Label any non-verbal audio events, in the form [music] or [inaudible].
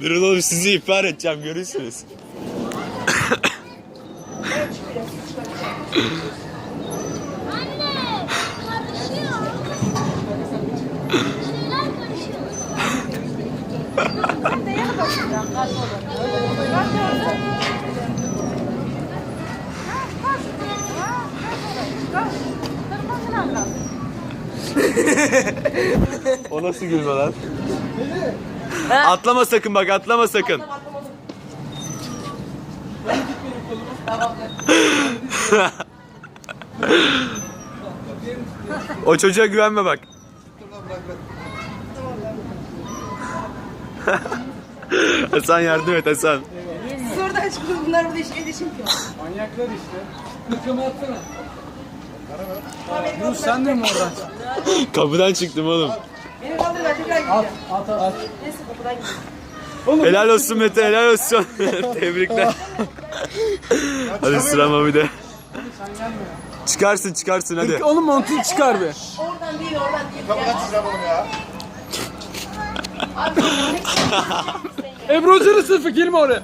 Durun oğlum sizi ihbar edeceğim görürsünüz. Anne, karışıyor. Şeyler karışıyor. O nasıl gülme lan? atlama sakın bak atlama sakın. o çocuğa güvenme bak. Hasan yardım et Hasan. Oradan çıkıyor bunlar burada işe iletişim yok. Manyaklar işte. Mıkramı atsana. Dur sen de mi oradan? [laughs] Kapıdan çıktım oğlum. Beni kaldır ben tekrar gideceğim. At at at. Neyse kapıdan gideceğim. Helal olsun Mete helal olsun. [laughs] [laughs] Tebrikler. hadi sıra Mami'de. Çıkarsın çıkarsın hadi. Oğlum montunu çıkar be. Oradan değil oradan değil. Kapıdan çıkacağım oğlum ya. Ebru sınıfı girme oraya.